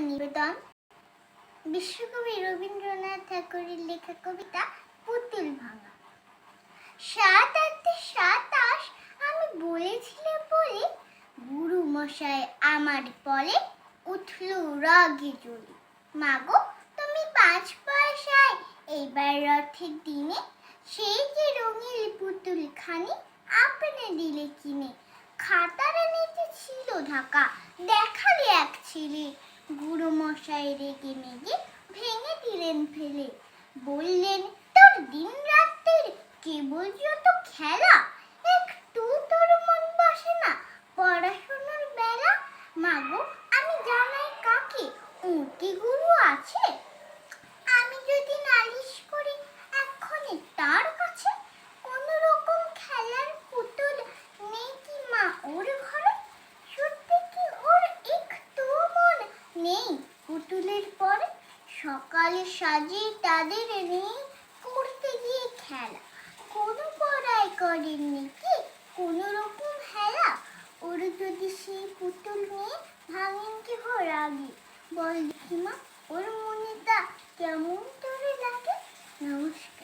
নিবেদন। বিশ্বকবি রবীন্দ্রনাথ ঠাকুরের লেখা কবিতা পুতুল ভাঙা। সাত আটে সাতাশ আমি বলেছিলাম বলে, গুরু মশাই আমার পরে উঠল রাগে জ্বলে মাগো, তুমি পাঁচ পয়সায় এইবার রথের দিনে সেই যে রঙিন পুতুল খানি আপনি দিলে কিনে, খাতার নিচে ছিল ঢাকা, দেখালে এক ছেলে। গুরু মশাই রেগে মেগে ভেঙে দিলেন ফেলে। বললেন, তোর দিন রাত্রির কেবল যত খেলা, একটু তোর মন বসে না। পড়াশোনার বেলা, মাগো, আমি জানাই কাকে উঁটি গুরু আছে আমি যদি নালিশ করি এক্ষণে তার কাছে কোন রকম খেলার পুতুল নেই কি মা ওর ঘরে সত্যি কি ওর একটু মন নেই পুতুলের পরে সকালে সাজিয়ে তাদের নিয়ে করতে গিয়ে খেলা। কোনো পড়াই করেননি কি? কোনো রকম হেলা? ওর যদি সেই পুতুল নিয়ে ভাঙেন কি হর বল দেখি মা ওর মনেটা কেমন তোরে লাগে? নমস্কার।